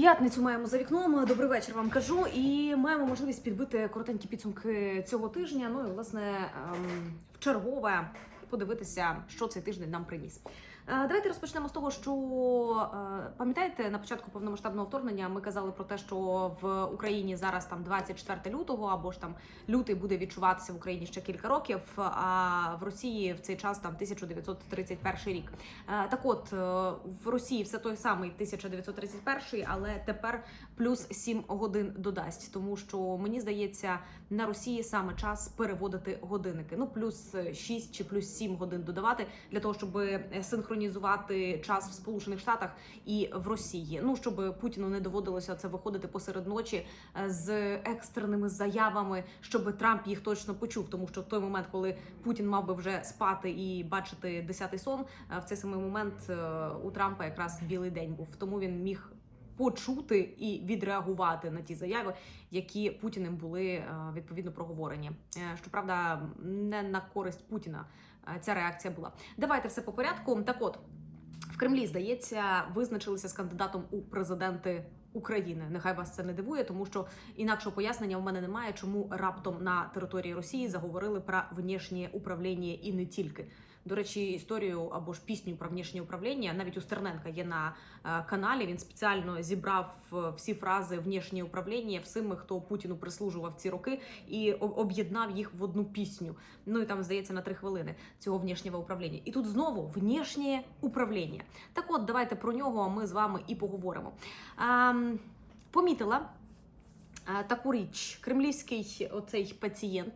П'ятницю маємо за вікном. Добрий вечір вам кажу. І маємо можливість підбити коротенькі підсумки цього тижня. Ну і власне ем, в чергове подивитися, що цей тиждень нам приніс. Е, Давайте розпочнемо з того, що е, пам'ятаєте, на початку повномасштабного вторгнення ми казали про те, що в Україні зараз там 24 лютого, або ж там лютий буде відчуватися в Україні ще кілька років. А в Росії в цей час там 1931 рік. Е, Так от в Росії все той самий 1931, але тепер плюс 7 годин додасть, тому що мені здається, на Росії саме час переводити годинники. Ну плюс 6 чи плюс 7 годин додавати для того, щоб синхронізувати час в Сполучених Штатах і в Росії. Ну щоб Путіну не доводилося це виходити посеред ночі е, з екстреними заявами, щоб Трамп їх точно почув, тому що в той момент, коли Путін мав би вже спати і бачити десятий сон, е, в цей самий момент е, у Трампа якраз білий день був. Тому він міг почути і відреагувати на ті заяви, які Путіним були е, відповідно проговорені. Е, Щоправда, не на користь Путіна е, ця реакція була. Давайте все по порядку. Так от. В Кремлі здається, визначилися з кандидатом у президенти України. Нехай вас це не дивує, тому що інакшого пояснення в мене немає, чому раптом на території Росії заговорили про внішнє управління і не тільки. До речі, історію або ж пісню про внішнє управління навіть у Стерненка є на е, каналі. Він спеціально зібрав е, всі фрази внішнє управління всіми, хто Путіну прислужував ці роки, і об'єднав їх в одну пісню. Ну і там здається на три хвилини цього внішнього управління. І тут знову внішнє управління. Так, от давайте про нього ми з вами і поговоримо. Ем, помітила. е, Таку річ, кремлівський оцей пацієнт,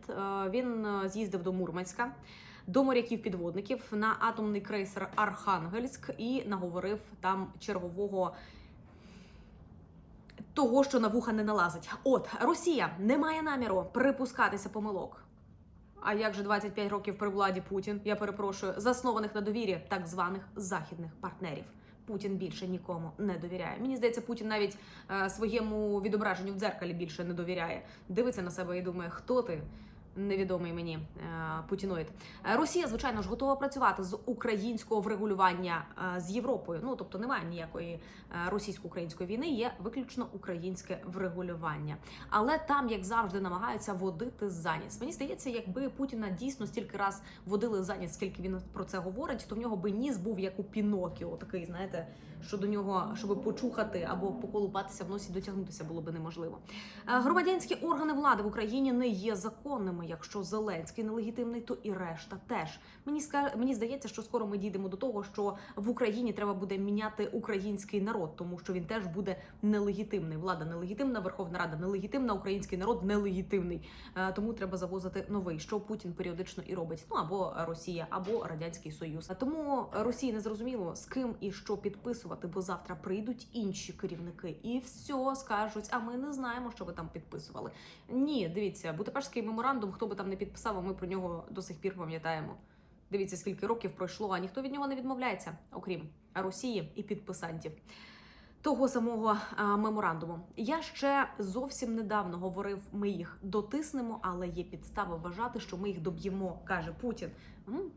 він з'їздив до Мурманська, до моряків-підводників на атомний крейсер Архангельськ і наговорив там чергового того, що на вуха не налазить. От Росія не має наміру припускатися помилок. А як же 25 років при владі Путін? Я перепрошую, заснованих на довірі так званих західних партнерів. Путін більше нікому не довіряє. Мені здається, Путін навіть е, своєму відображенню в дзеркалі більше не довіряє. Дивиться на себе і думає, хто ти? Невідомий мені е, путіноїд. Е, Росія, звичайно ж, готова працювати з українського врегулювання е, з Європою. Ну тобто немає ніякої російсько-української війни, є виключно українське врегулювання. Але там, як завжди, намагаються водити заніс. Мені здається, якби Путіна дійсно стільки раз водили заніс, скільки він про це говорить, то в нього би ніс був як у Пінокіо, такий, знаєте, що до нього, щоб почухати або поколупатися в носі, дотягнутися було би неможливо. Е, Громадянські органи влади в Україні не є законними. Якщо Зеленський нелегітимний, то і решта теж. Мені мені здається, що скоро ми дійдемо до того, що в Україні треба буде міняти український народ, тому що він теж буде нелегітимний. Влада нелегітимна, Верховна Рада нелегітимна, український народ нелегітимний. Е, Тому треба завозити новий, що Путін періодично і робить. Ну або Росія, або Радянський Союз. А Тому Росії не зрозуміло з ким і що підписувати, бо завтра прийдуть інші керівники і все скажуть. А ми не знаємо, що ви там підписували. Ні, дивіться, Будапештський меморандум, хто би там не підписав, а ми про нього до сих пір пам'ятаємо. Дивіться, скільки років пройшло, а ніхто від нього не відмовляється, окрім Росії і підписантів. Того самого меморандуму я ще зовсім недавно говорив, ми їх дотиснемо, але є підстави вважати, що ми їх доб'ємо, каже Путін.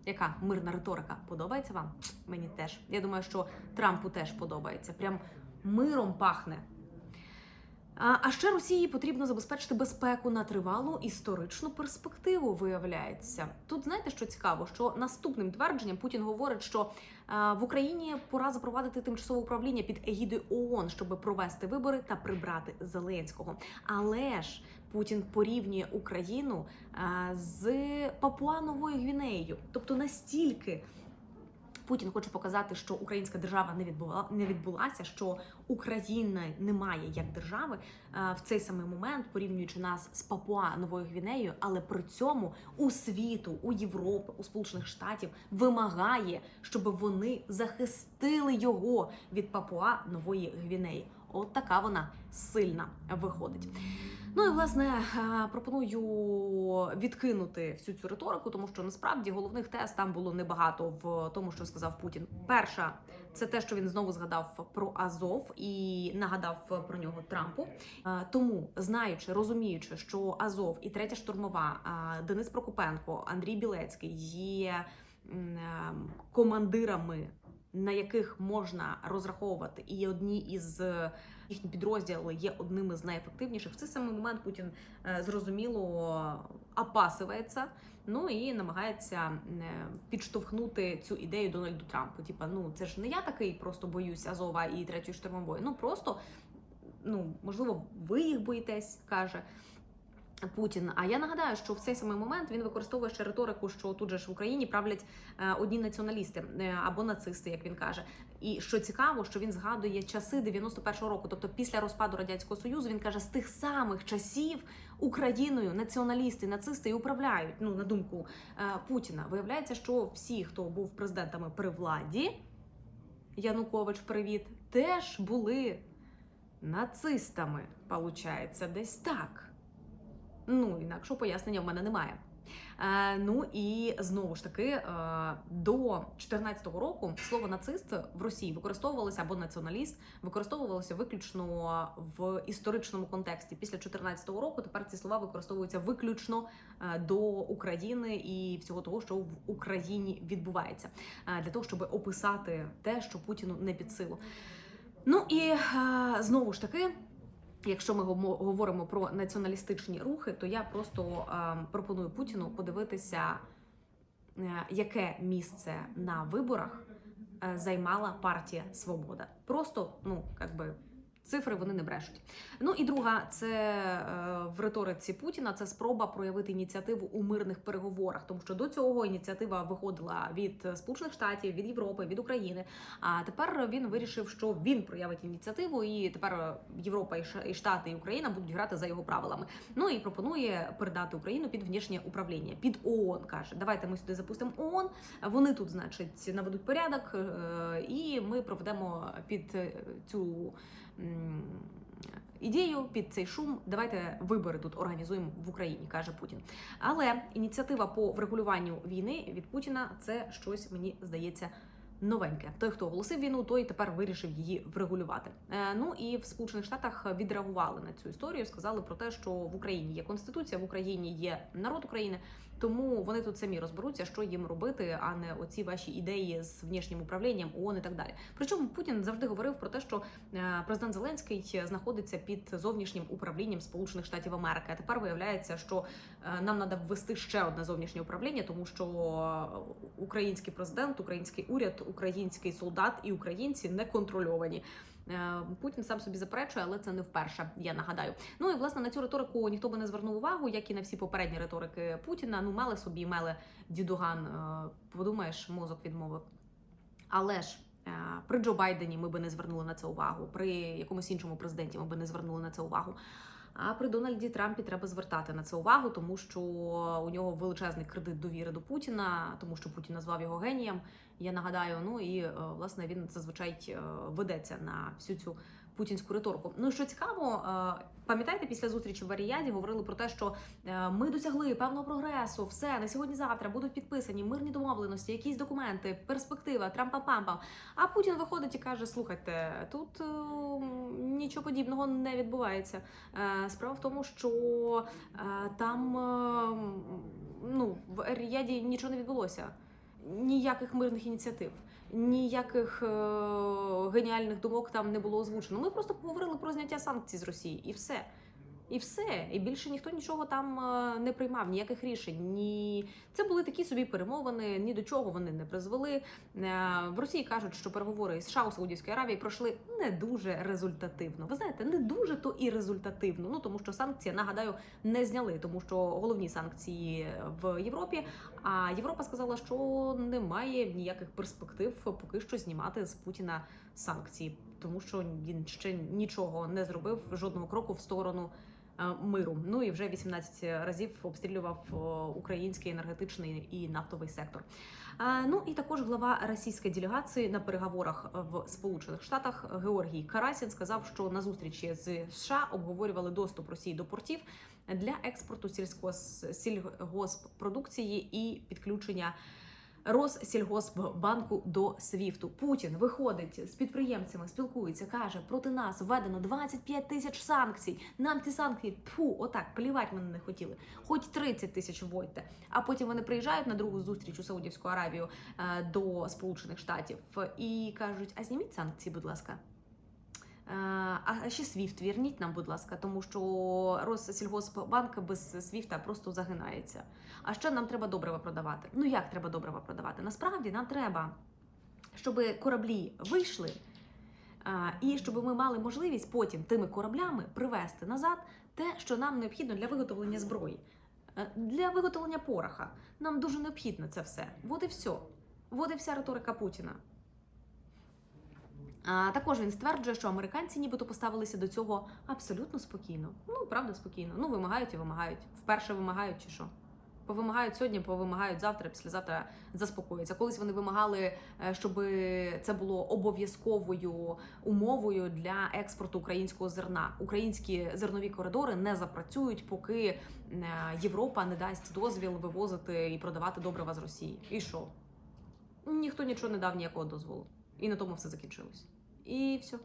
Яка мирна риторика? Подобається вам? Мені теж. Я думаю, що Трампу теж подобається. Прям миром пахне. А ще Росії потрібно забезпечити безпеку на тривалу історичну перспективу. Виявляється, тут знаєте, що цікаво, що наступним твердженням Путін говорить, що в Україні пора запровадити тимчасове управління під егідою ООН, щоб провести вибори та прибрати Зеленського. Але ж Путін порівнює Україну з Папуановою Гвінеєю, тобто настільки. Путін хоче показати, що українська держава не відбула не відбулася, що України немає як держави е, в цей самий момент, порівнюючи нас з Папуа Новою Гвінеєю, але при цьому у світу, у Європи, у Сполучених Штатів вимагає, щоб вони захистили його від Папуа Нової Гвінеї. От така вона сильна виходить. Ну і власне е, пропоную відкинути всю цю риторику, тому що насправді головних тез там було небагато в тому, що сказав Путін. Перша це те, що він знову згадав про Азов і нагадав про нього Трампу. Е, Тому, знаючи, розуміючи, що Азов і третя штурмова е, Денис Прокопенко, Андрій Білецький є командирами, на яких можна розраховувати, і одні із їхні підрозділи є одними з найефективніших. В цей самий момент Путін е, зрозуміло опасується. Ну і намагається е, підштовхнути цю ідею Дональду Трампу. Типа, ну це ж не я такий, просто боюсь Азова і третьої штурмової. Ну просто ну можливо, ви їх боїтесь, каже. Путін. А я нагадаю, що в цей самий момент він використовує ще риторику, що тут же ж в Україні правлять е, одні націоналісти е, або нацисти, як він каже. І що цікаво, що він згадує часи 91-го року, тобто після розпаду радянського союзу, він каже, з тих самих часів Україною націоналісти, нацисти і управляють. Ну на думку е, Путіна, виявляється, що всі, хто був президентами при владі, Янукович, привіт, теж були нацистами. Получається, десь так. Ну, інакшого пояснення в мене немає. Е, ну і знову ж таки, е, до 2014 року слово нацист в Росії використовувалося або націоналіст, використовувалося виключно в історичному контексті. Після 2014 року тепер ці слова використовуються виключно е, до України і всього того, що в Україні відбувається, е, для того, щоб описати те, що Путіну не під силу. Ну і е, знову ж таки. Якщо ми говоримо про націоналістичні рухи, то я просто пропоную Путіну подивитися, е, яке місце на виборах е, займала партія Свобода. Просто, ну як би. Цифри вони не брешуть. Ну і друга, це е, в риториці Путіна це спроба проявити ініціативу у мирних переговорах, тому що до цього ініціатива виходила від Сполучених Штатів, від Європи, від України. А тепер він вирішив, що він проявить ініціативу, і тепер Європа і Штати і Україна будуть грати за його правилами. Ну і пропонує передати Україну під внішнє управління, під ООН. каже: давайте ми сюди запустимо ООН. Вони тут, значить, наведуть порядок, е, і ми проведемо під е, цю. Ідею під цей шум давайте вибори тут організуємо в Україні, каже Путін. Але ініціатива по врегулюванню війни від Путіна це щось мені здається новеньке. Той, хто оголосив війну, той тепер вирішив її врегулювати. Е, ну і в Сполучених Штатах відреагували на цю історію. Сказали про те, що в Україні є конституція, в Україні є народ України. Тому вони тут самі розберуться, що їм робити, а не оці ваші ідеї з внішнім управлінням ООН і так далі. Причому Путін завжди говорив про те, що е, президент Зеленський знаходиться під зовнішнім управлінням Сполучених Штатів Америки. А тепер виявляється, що е, нам треба ввести ще одне зовнішнє управління, тому що український президент, український уряд, український солдат і українці не контрольовані. Е, Путін сам собі заперечує, але це не вперше. Я нагадаю. Ну і власне на цю риторику ніхто би не звернув увагу, як і на всі попередні риторики Путіна. Ну мали собі мели дідуган. е, Подумаєш, мозок відмовив. Але ж е, при Джо Байдені ми би не звернули на це увагу. При якомусь іншому президенті ми би не звернули на це увагу. А при Дональді Трампі треба звертати на це увагу, тому що у нього величезний кредит довіри до Путіна, тому що Путін назвав його генієм. Я нагадаю, ну і е, власне він зазвичай е, ведеться на всю цю путінську риторику. Ну що цікаво, е, пам'ятаєте, після зустрічі в Варіяді говорили про те, що е, ми досягли певного прогресу, все на сьогодні-завтра будуть підписані мирні домовленості, якісь документи, перспектива, трампа-пампам. А Путін виходить і каже: слухайте, тут е, нічого подібного не відбувається. Справа в тому, що там ну в Ріяді нічого не відбулося. Ніяких мирних ініціатив, ніяких е, геніальних думок там не було озвучено. Ми просто поговорили про зняття санкцій з Росії, і все. І все. І більше ніхто нічого там е, не приймав, ніяких рішень. Ні, це були такі собі перемовини, ні до чого вони не призвели. Е, В Росії кажуть, що переговори з США у Саудівській Аравії пройшли не дуже результативно. Ви знаєте, не дуже то і результативно. Ну тому що санкції, нагадаю, не зняли, тому що головні санкції в Європі. А Європа сказала, що немає ніяких перспектив поки що знімати з Путіна санкції, тому що він ще нічого не зробив, жодного кроку в сторону. Е, Миру, ну і вже 18 разів обстрілював е, український енергетичний і нафтовий сектор. Е, Ну і також глава російської делегації на переговорах в Сполучених Штатах Георгій Карасін сказав, що на зустрічі з США обговорювали доступ Росії до портів для експорту сільськос- сільгоспродукції і підключення. Россільгоспбанку до СВІФТу Путін виходить з підприємцями, спілкується, каже: проти нас введено 25 тисяч санкцій. Нам ці санкції тьфу, отак плівать мене не хотіли. Хоч 30 тисяч вводьте. А потім вони приїжджають на другу зустріч у Саудівську Аравію е, до Сполучених Штатів і кажуть: а зніміть санкції, будь ласка. А ще Свіфт вірніть нам, будь ласка, тому що Россельгоспбанк без Свіфта просто загинається. А ще нам треба добрива продавати. Ну як треба добрива продавати? Насправді нам треба, щоб кораблі вийшли, і щоб ми мали можливість потім тими кораблями привезти назад те, що нам необхідно для виготовлення зброї, Е, для виготовлення пороха. Нам дуже необхідно це все. Вот і все. Вот і вся риторика Путіна. Також він стверджує, що американці нібито поставилися до цього абсолютно спокійно. Ну, правда, спокійно. Ну, вимагають і вимагають. Вперше вимагають чи що? Повимагають сьогодні, повимагають завтра, післязавтра заспокоїться. Колись вони вимагали, е, щоб це було обов'язковою умовою для експорту українського зерна. Українські зернові коридори не запрацюють, поки е, Європа не дасть дозвіл вивозити і продавати добрива з Росії. І що? Ніхто нічого не дав ніякого дозволу. І на тому все закінчилось. І все.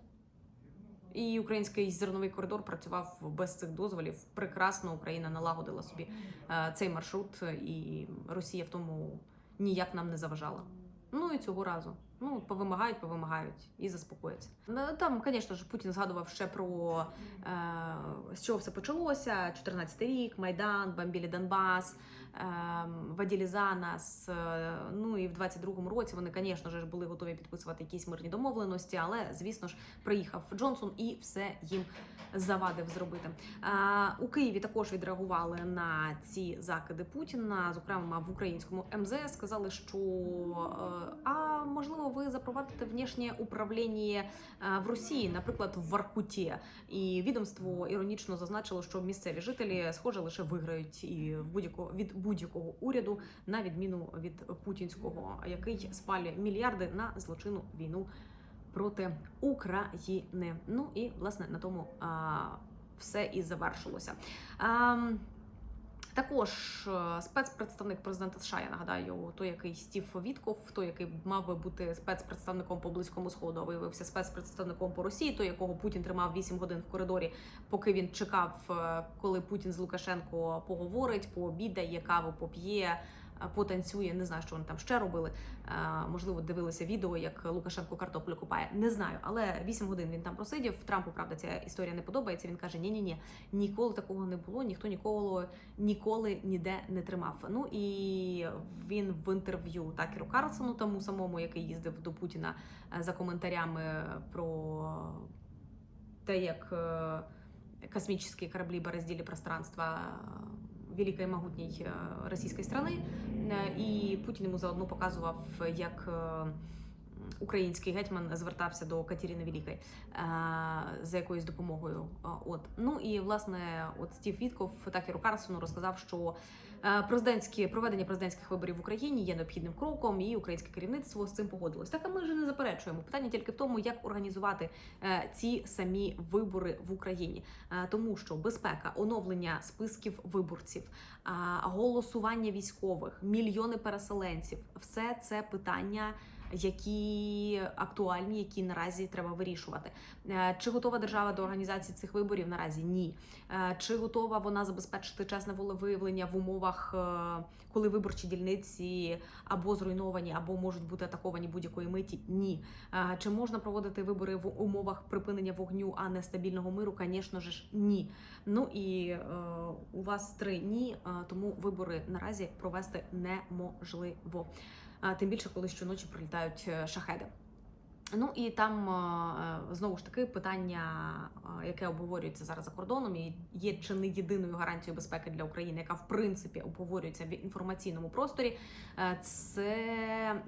І український зерновий коридор працював без цих дозволів. Прекрасно Україна налагодила собі е, цей маршрут, і Росія в тому ніяк нам не заважала. Ну і цього разу. Ну, повимагають, повимагають і заспокояться. Ну, Там, звісно ж, Путін згадував ще про е, з чого все почалося: 14-й рік, Майдан, бомбілі Донбас, е, Ваділі за нас. Е, ну і в 22-му році вони, звісно ж, були готові підписувати якісь мирні домовленості, але звісно ж приїхав Джонсон і все їм завадив зробити. А, у Києві також відреагували на ці закиди Путіна, зокрема в українському МЗС сказали, що е, можливо ви запровадите внішнє управління е, в Росії, наприклад, в Воркуті. І відомство іронічно зазначило, що місцеві жителі, схоже, лише виграють і в будь-якого від будь-якого уряду, на відміну від путінського, який спалює мільярди на злочинну війну проти України. Ну і власне на тому а, все і завершилося. А, також е, спецпредставник президента США, я нагадаю, той, який Стів Вітков, той, який мав би бути спецпредставником по близькому сходу, а виявився спецпредставником по Росії, той, якого Путін тримав 8 годин в коридорі, поки він чекав, е, коли Путін з Лукашенко поговорить, пообідає, каву поп'є. Е, Потанцює, не знаю, що вони там ще робили. Е, Можливо, дивилися відео, як Лукашенко картоплю купає. Не знаю, але 8 годин він там просидів. Трампу правда ця історія не подобається. Він каже: ні, ні, ні, ніколи такого не було, ніхто ніколи ніколи ніде не тримав. Ну і він в інтерв'ю Такеру Карлсону, тому самому, який їздив до Путіна е, за коментарями про те, як космічні кораблі бороздили пространства великої могутній е, російської страни. Е, І Путін йому заодно показував, як е, український гетьман звертався до Катерини Великої е, за якоюсь допомогою. Е, От ну і власне, от Стів Вітков Такеру Карлсону розказав, що е, президентські проведення президентських виборів в Україні є необхідним кроком, і українське керівництво з цим погодилось. Так а ми ж не заперечуємо. Питання тільки в тому, як організувати ці самі вибори в Україні, тому що безпека, оновлення списків виборців, голосування військових, мільйони переселенців все це питання. Які актуальні, які наразі треба вирішувати, Е, чи готова держава до організації цих виборів? Наразі ні. Е, Чи готова вона забезпечити чесне волевиявлення в умовах, е, коли виборчі дільниці або зруйновані, або можуть бути атаковані будь-якої миті? Ні. Чи можна проводити вибори в умовах припинення вогню, а не стабільного миру? Звісно ж, ні. Ну і е, у вас три ні, тому вибори наразі провести неможливо. Тим більше, коли щоночі прилітають е, шахеди. Ну і там е, знову ж таки питання, е, яке обговорюється зараз за кордоном, і є чи не єдиною гарантією безпеки для України, яка в принципі обговорюється в інформаційному просторі. е, Це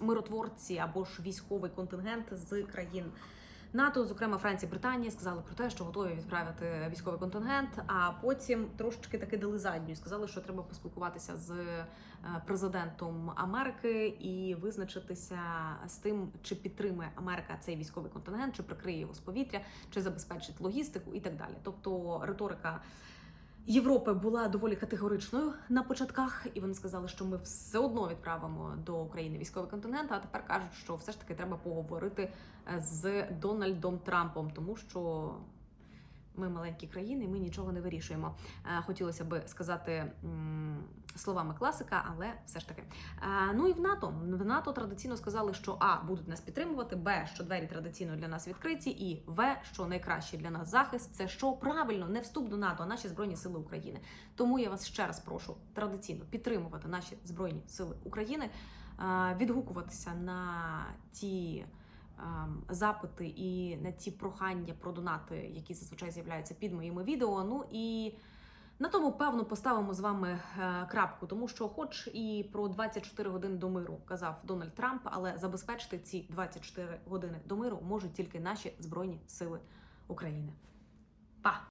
миротворці або ж військовий контингент з країн. НАТО, зокрема Франція, Британія, сказали про те, що готові відправити військовий контингент. А потім трошечки таки дали задню. Сказали, що треба поспілкуватися з е, президентом Америки і визначитися з тим, чи підтримує Америка цей військовий контингент, чи прикриє його з повітря, чи забезпечить логістику і так далі. Тобто риторика. Європи була доволі категоричною на початках, і вони сказали, що ми все одно відправимо до України військовий контингент. А тепер кажуть, що все ж таки треба поговорити е, з Дональдом Трампом, тому що Ми маленькі країни, ми нічого не вирішуємо. Е, Хотілося би сказати словами класика, але все ж таки. Е, Ну і в НАТО в НАТО традиційно сказали, що а будуть нас підтримувати, б що двері традиційно для нас відкриті, і в що найкращий для нас захист це що правильно не вступ до НАТО, а наші збройні сили України. Тому я вас ще раз прошу традиційно підтримувати наші збройні сили України, е, відгукуватися на ті. Ем, Запити і на ті прохання про донати, які зазвичай з'являються під моїми відео. Ну і на тому певно поставимо з вами е, крапку, тому що, хоч і про 24 години до миру казав Дональд Трамп, але забезпечити ці 24 години до миру можуть тільки наші збройні сили України. Па!